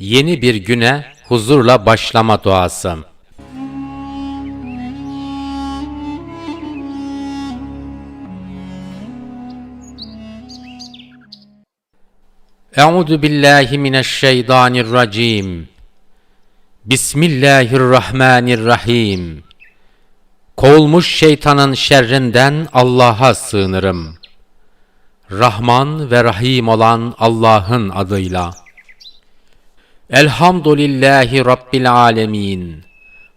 Yeni bir güne huzurla başlama duası. Euzu billahi mineşşeytanirracim. Bismillahirrahmanirrahim. Kovulmuş şeytanın şerrinden Allah'a sığınırım. Rahman ve Rahim olan Allah'ın adıyla. Elhamdülillahi Rabbil alemin.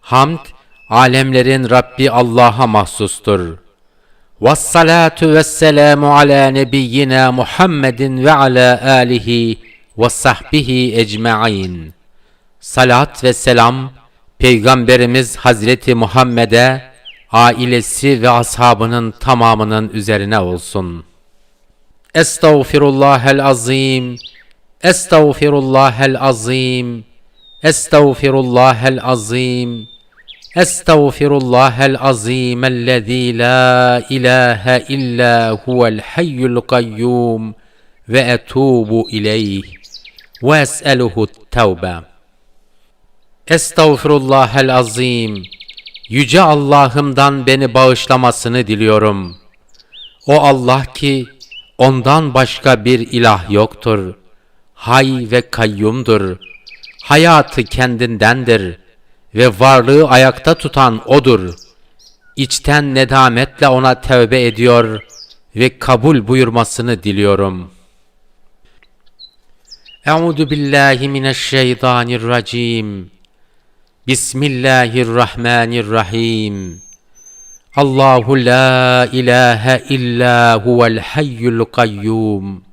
Hamd, alemlerin Rabbi Allah'a mahsustur. Vessalatu vesselamu ala nebiyyina Muhammedin ve ala alihi ve sahbihi ecmain. Salat ve selam Peygamberimiz Hazreti Muhammed'e, ailesi ve ashabının tamamının üzerine olsun. Estağfirullahel azim. Estağfirullahel azim. Estağfirullahel azim. Estağfirullahel azim ellezî la ilahe illa huvel hayyul kayyum ve etubu ileyh ve es'eluhu tevbe. Estağfirullahel azim. Yüce Allah'ımdan beni bağışlamasını diliyorum. O Allah ki ondan başka bir ilah yoktur. Hay ve kayyumdur. Hayatı kendindendir ve varlığı ayakta tutan O'dur. İçten nedametle O'na tevbe ediyor ve kabul buyurmasını diliyorum. Euzu billahi mineşşeytanirracim. Bismillahirrahmanirrahim. Allahu la ilahe illa huvel hayyul kayyum.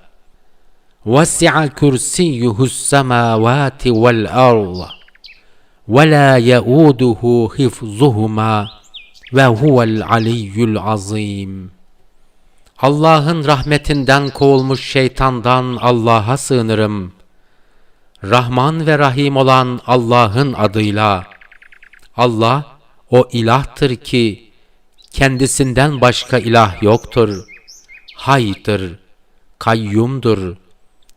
وسع كرسيه السماوات والأرض ولا يؤوده حفظهما وهو العلي العظيم Allah'ın rahmetinden kovulmuş şeytandan Allah'a sığınırım. Rahman ve Rahim olan Allah'ın adıyla. Allah o ilahtır ki kendisinden başka ilah yoktur. Haydır, kayyumdur.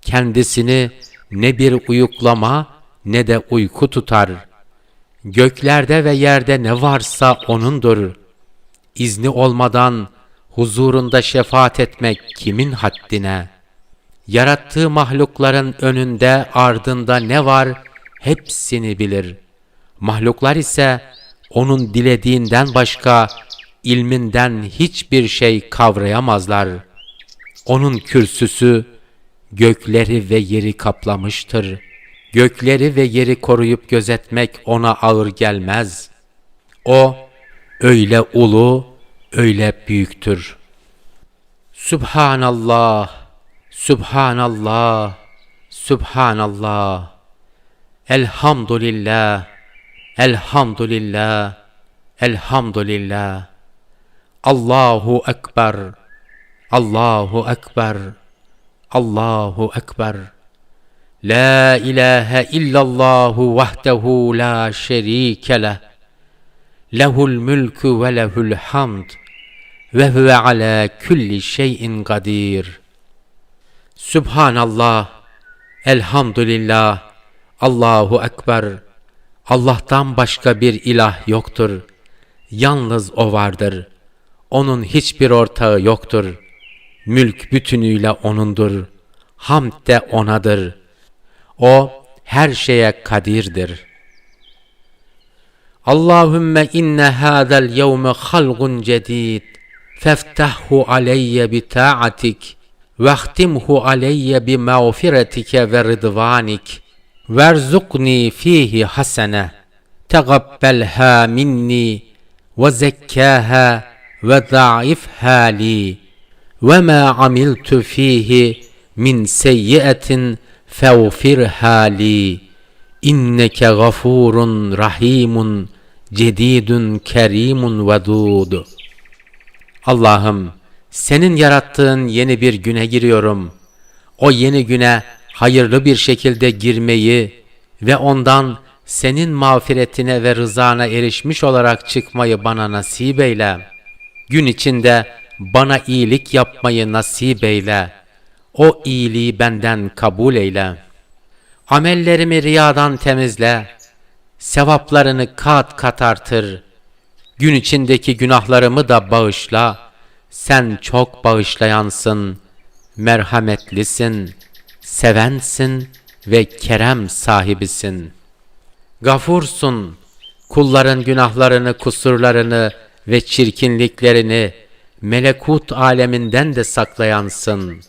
Kendisini ne bir uyuklama ne de uyku tutar. Göklerde ve yerde ne varsa O'nundur. İzni olmadan huzurunda şefaat etmek kimin haddine? Yarattığı mahlukların önünde ardında ne var hepsini bilir. Mahluklar ise onun dilediğinden başka ilminden hiçbir şey kavrayamazlar. Onun kürsüsü gökleri ve yeri kaplamıştır. Gökleri ve yeri koruyup gözetmek ona ağır gelmez. O öyle ulu, öyle büyüktür. Subhanallah, Subhanallah, Subhanallah. Elhamdülillah, Elhamdülillah, Elhamdülillah. Allahu Ekber, Allahu Ekber, Allahu Ekber. La ilahe illallahu vahdehu la şerike leh. Lehul mülkü ve lehul hamd. Ve huve ala kulli şeyin kadir. Subhanallah, Elhamdülillah, Allahu Ekber. Allah'tan başka bir ilah yoktur. Yalnız O vardır. Onun hiçbir ortağı yoktur. Mülk bütünüyle O'nundur. Hamd de O'nadır. O her şeye kadirdir. Allahümme inne hâzel yevme halgun cedid. Feftahhu aleyye bi ta'atik. Vehtimhu aleyye bi mağfiretike ve rıdvanik. Verzukni fihi hasene. Tegabbelha minni ve zekkâha ve za'ifha li. Ve ma amiltu fihi min seyyiyetin fevfirha li. İnneke gafurun rahimun cedidun kerimun vedud. Allah'ım senin yarattığın yeni bir güne giriyorum. O yeni güne hayırlı bir şekilde girmeyi ve ondan senin mağfiretine ve rızana erişmiş olarak çıkmayı bana nasip eyle. Gün içinde bana iyilik yapmayı nasip eyle. O iyiliği benden kabul eyle. Amellerimi riyadan temizle. Sevaplarını kat kat artır. Gün içindeki günahlarımı da bağışla. Sen çok bağışlayansın, merhametlisin, sevensin ve kerem sahibisin. Gafursun, kulların günahlarını, kusurlarını ve çirkinliklerini melekut aleminden de saklayansın.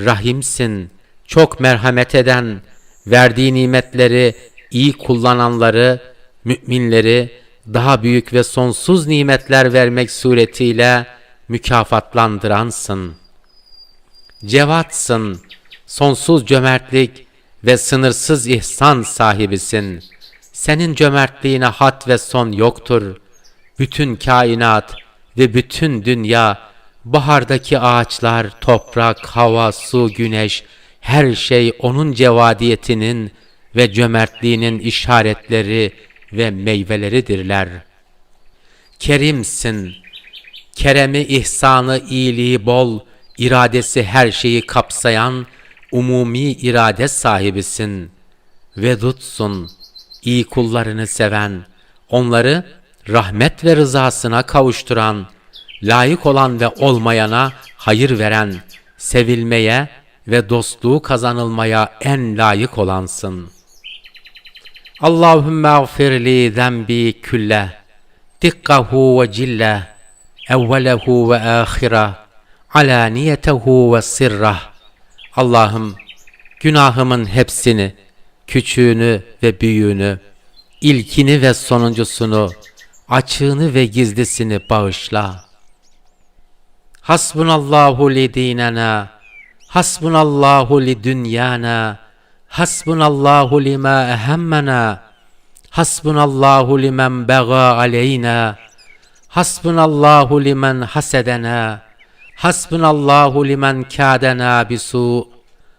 Rahimsin, çok merhamet eden, verdiği nimetleri iyi kullananları, müminleri daha büyük ve sonsuz nimetler vermek suretiyle mükafatlandıransın. Cevatsın, sonsuz cömertlik ve sınırsız ihsan sahibisin. Senin cömertliğine had ve son yoktur. Bütün kainat ve bütün dünya, bahardaki ağaçlar, toprak, hava, su, güneş, her şey onun cevadiyetinin ve cömertliğinin işaretleri ve meyveleridirler. Kerimsin, keremi, ihsanı, iyiliği bol, iradesi her şeyi kapsayan umumi irade sahibisin. Vedutsun, iyi kullarını seven, onları rahmet ve rızasına kavuşturan, layık olan ve olmayana hayır veren, sevilmeye ve dostluğu kazanılmaya en layık olansın. Allahümme gfirli zenbi külle, dikkahu ve cille, evvelehu ve ahire, alaniyetehu ve sirrah. Allah'ım günahımın hepsini, küçüğünü ve büyüğünü, ilkini ve sonuncusunu, açığını ve gizlisini bağışla. Hasbunallahu li dinena, hasbunallahu li dünyana, hasbunallahu lima ehemmena, hasbunallahu limen bega aleyna, hasbunallahu limen hasedena, hasbunallahu limen kâdena bisu,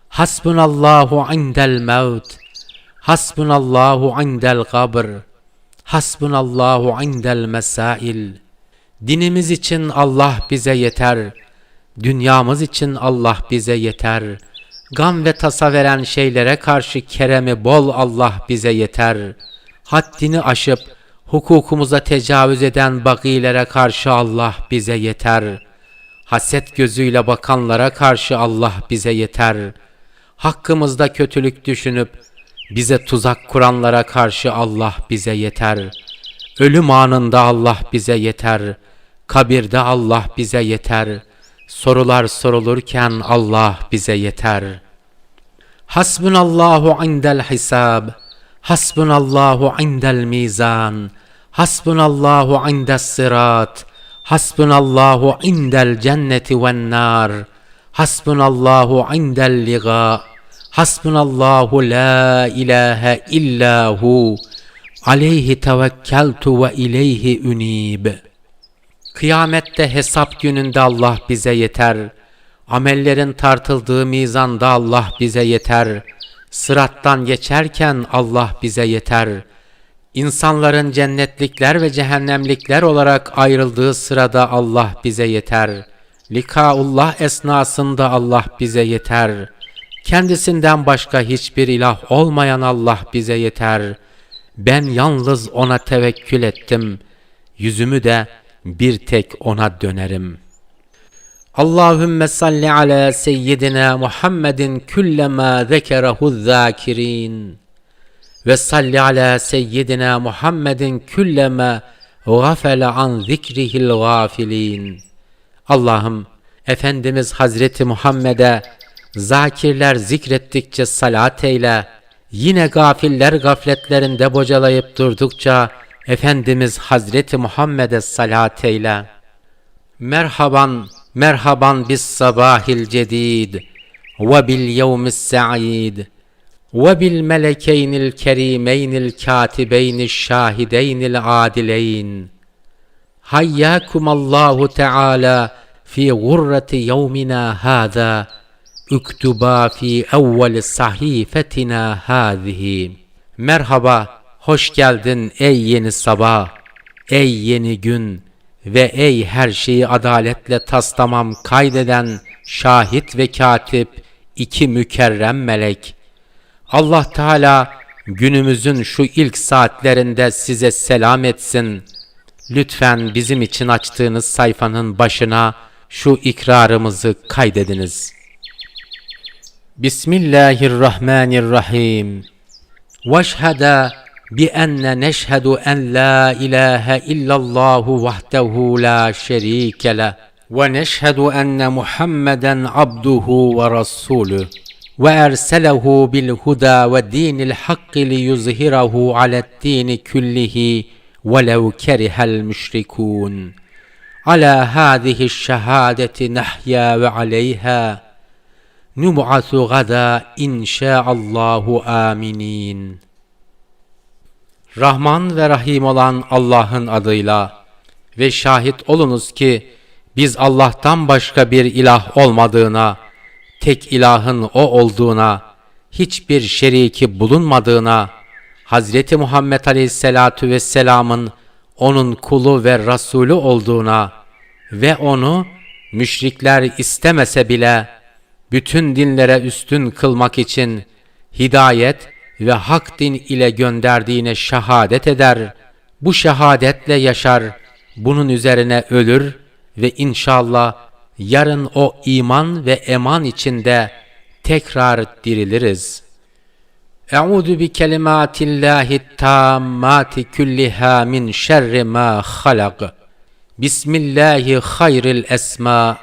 hasbunallahu indel mevt, hasbunallahu indel kabr, hasbunallahu indel mesail. Dinimiz için Allah bize yeter. Dünyamız için Allah bize yeter. Gam ve tasa veren şeylere karşı keremi bol Allah bize yeter. Haddini aşıp hukukumuza tecavüz eden bakilere karşı Allah bize yeter. Haset gözüyle bakanlara karşı Allah bize yeter. Hakkımızda kötülük düşünüp bize tuzak kuranlara karşı Allah bize yeter. Ölüm anında Allah bize yeter. Kabirde Allah bize yeter. Sorular sorulurken Allah bize yeter. Hasbunallahu indel hisab. Hasbunallahu indel mizan. Hasbunallahu indes sırat. Hasbunallahu indel cenneti ven nar. Hasbunallahu indel liga. Hasbunallahu la ilahe illa hu. Aleyhi tevekkeltu ve ileyhi unib. Kıyamette hesap gününde Allah bize yeter. Amellerin tartıldığı mizanda Allah bize yeter. Sırattan geçerken Allah bize yeter. İnsanların cennetlikler ve cehennemlikler olarak ayrıldığı sırada Allah bize yeter. Likaullah esnasında Allah bize yeter. Kendisinden başka hiçbir ilah olmayan Allah bize yeter. Ben yalnız ona tevekkül ettim. Yüzümü de bir tek ona dönerim. Allahümme salli ala seyyidina Muhammedin küllema zekerehu zâkirin ve salli ala seyyidina Muhammedin küllema gafele an zikrihil gafilin. Allah'ım Efendimiz Hazreti Muhammed'e Zakirler zikrettikçe salat eyle. Yine gafiller gafletlerinde bocalayıp durdukça Efendimiz Hazreti Muhammed'e salat eyle. Merhaban, merhaban bis sabahil cedid ve bil yevmis sa'id ve bil melekeynil kerimeynil katibeynil şahideynil adileyn. Hayyakum Allahu Teala fi gurreti yevmina hada Uktuba fi evvel sahifetina hâzihi. Merhaba, hoş geldin ey yeni sabah, ey yeni gün ve ey her şeyi adaletle taslamam kaydeden şahit ve katip iki mükerrem melek. Allah Teala günümüzün şu ilk saatlerinde size selam etsin. Lütfen bizim için açtığınız sayfanın başına şu ikrarımızı kaydediniz.'' Bismillahirrahmanirrahim. واشهد بأن نشهد أن لا إله إلا الله وحده لا شريك له ونشهد أن محمدا عبده ورسوله وأرسله بالهدى والدين الحق ليظهره على الدين كله ولو كره المشركون على هذه الشهادة نحيا وعليها Nub'asu gada inşaallahu aminin. Rahman ve Rahim olan Allah'ın adıyla ve şahit olunuz ki biz Allah'tan başka bir ilah olmadığına, tek ilahın o olduğuna, hiçbir şeriki bulunmadığına, Hz. Muhammed Aleyhisselatü Vesselam'ın onun kulu ve Resulü olduğuna ve onu müşrikler istemese bile bütün dinlere üstün kılmak için hidayet ve hak din ile gönderdiğine şehadet eder. Bu şehadetle yaşar, bunun üzerine ölür ve inşallah yarın o iman ve eman içinde tekrar diriliriz. Euzu bi kelimatillahi tammati kulliha min şerri ma halak. Bismillahi hayril esma.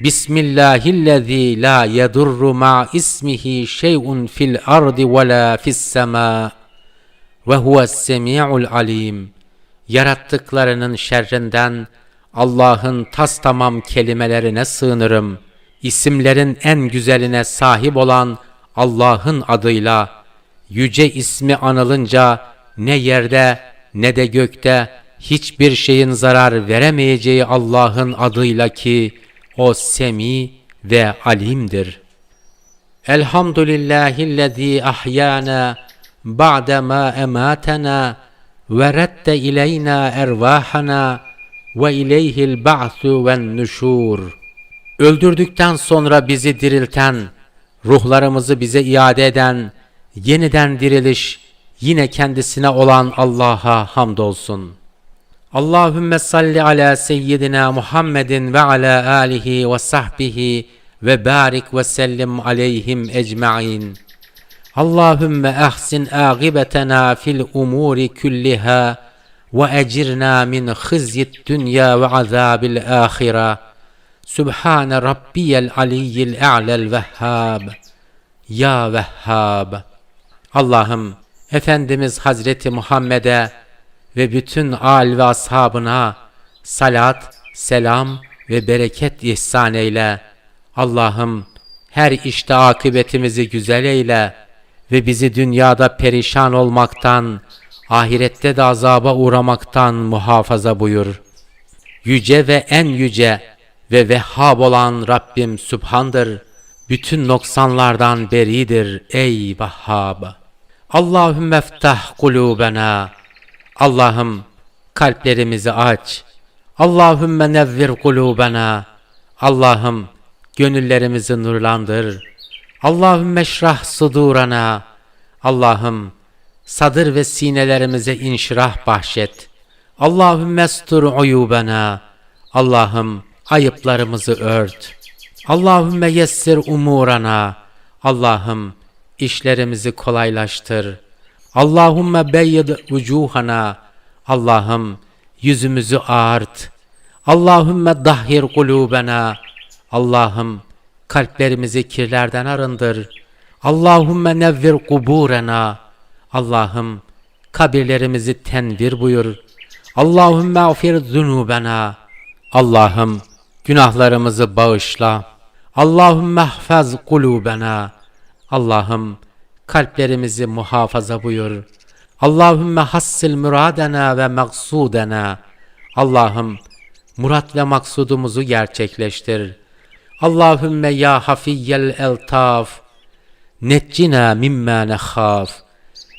Bismillahillezî la yedurru ma ismihi şey'un fil ardı ve la fis sema. Ve huves semi'ul alim. Yarattıklarının şerrinden Allah'ın tas tamam kelimelerine sığınırım. İsimlerin en güzeline sahip olan Allah'ın adıyla yüce ismi anılınca ne yerde ne de gökte hiçbir şeyin zarar veremeyeceği Allah'ın adıyla ki o semi ve alimdir. Elhamdülillahillezî ahyana ba'dema ematena ve redde ileyna ervahana ve ileyhil ba'su ven nuşur. Öldürdükten sonra bizi dirilten, ruhlarımızı bize iade eden, yeniden diriliş yine kendisine olan Allah'a hamdolsun. Allahümme salli ala seyyidina Muhammedin ve ala alihi ve sahbihi ve barik ve sellim aleyhim ecma'in. Allahümme ahsin âgibetena fil umuri kulliha ve ecirna min khizyid dünya ve azabil ahire. Sübhane rabbiyel aliyyil a'lel vehhab. Ya Vehhab. Allah'ım Efendimiz Hazreti Muhammed'e ve bütün al ve ashabına salat, selam ve bereket ihsan eyle. Allah'ım her işte akıbetimizi güzel eyle ve bizi dünyada perişan olmaktan, ahirette de azaba uğramaktan muhafaza buyur. Yüce ve en yüce ve Vehhab olan Rabbim Sübhan'dır. Bütün noksanlardan beridir ey Vehhab. Allahümme ftah kulubena. Allah'ım kalplerimizi aç. Allahümme nevvir kulubena. Allah'ım gönüllerimizi nurlandır. Allahümme şrah sudurana. Allah'ım sadır ve sinelerimize inşirah bahşet. Allahümme stur uyubena. Allah'ım ayıplarımızı ört. Allahümme yessir umurana. Allah'ım işlerimizi kolaylaştır. Allahümme beyyid vucuhana. Allah'ım yüzümüzü ağart. Allahümme dahhir kulubena. Allah'ım kalplerimizi kirlerden arındır. Allahümme nevvir kuburena. Allah'ım kabirlerimizi tenvir buyur. Allahümme afir zunubena. Allah'ım günahlarımızı bağışla. Allahümme hfaz kulubena. Allah'ım kalplerimizi muhafaza buyur. Allahümme hassil muradena ve maksudena. Allah'ım murat ve maksudumuzu gerçekleştir. Allahümme ya hafiyyel eltaf. Neccina mimma nekhaf.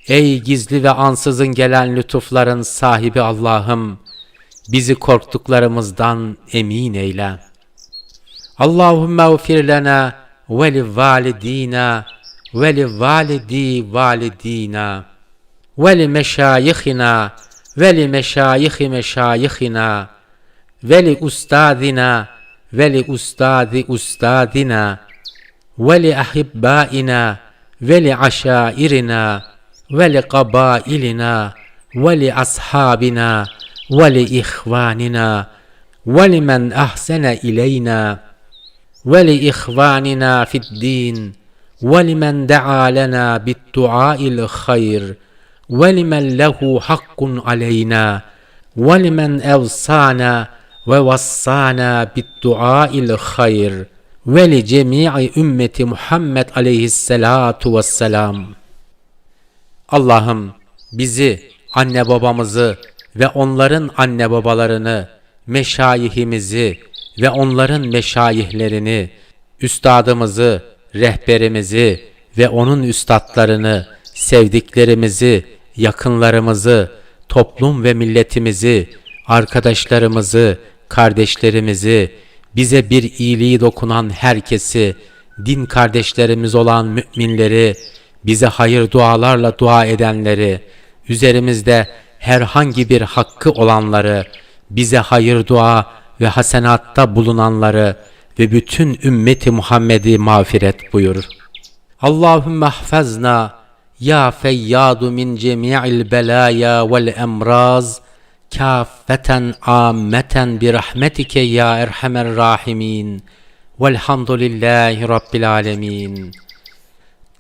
Ey gizli ve ansızın gelen lütufların sahibi Allah'ım, bizi korktuklarımızdan emin eyle. Allahümme ufir lena ve li validina ve li validi validina ve li meşayihina ve li meşayihi meşayihina ve li ustadina ve li ustadi ustadina ve lehu hakkun aleyna ve li men evsana ve vassana bid du'ail hayr ve li cemi'i ümmeti Muhammed aleyhissalatu vesselam. Allah'ım bizi, anne babamızı ve onların anne babalarını, meşayihimizi ve onların meşayihlerini, üstadımızı, rehberimizi ve onun üstadlarını, sevdiklerimizi, yakınlarımızı, toplum ve milletimizi, arkadaşlarımızı, kardeşlerimizi, bize bir iyiliği dokunan herkesi, din kardeşlerimiz olan müminleri, bize hayır dualarla dua edenleri, üzerimizde herhangi bir hakkı olanları, bize hayır dua ve hasenatta bulunanları ve bütün ümmeti Muhammed'i mağfiret buyur. Allahümme ahfazna ya feyyadu min cemi'il belaya vel emraz kâffeten âmmeten bi rahmetike ya erhamer rahimin velhamdülillahi rabbil alemin.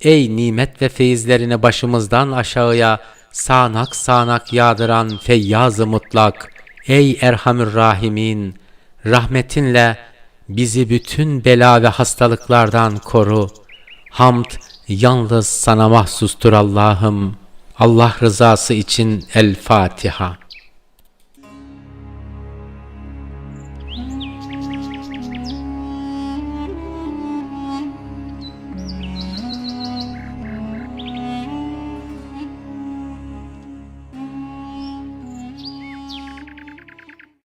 Ey nimet ve feyizlerini başımızdan aşağıya sağanak sağanak yağdıran feyyaz-ı mutlak, ey Erhamür Rahimin, rahmetinle bizi bütün bela ve hastalıklardan koru. Hamd yalnız sana mahsustur Allah'ım. Allah rızası için El Fatiha.